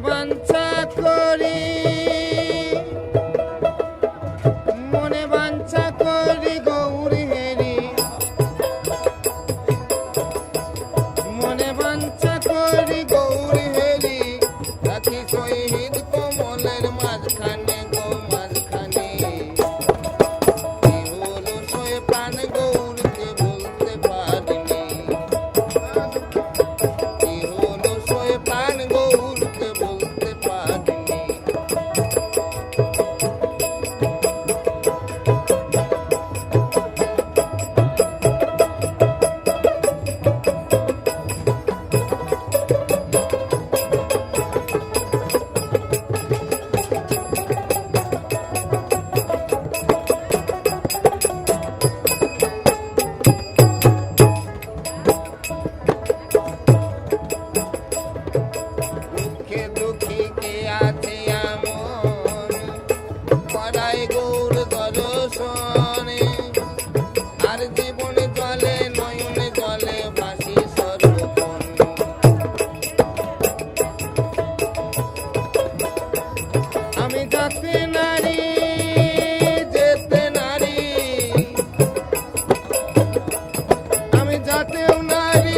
one. চরণে। আর জীবনে জলে নয়নে জলে ভাসি সর্বক্ষণ আমি যাতে নারী, যেতে নারী। আমি যাতেও নারী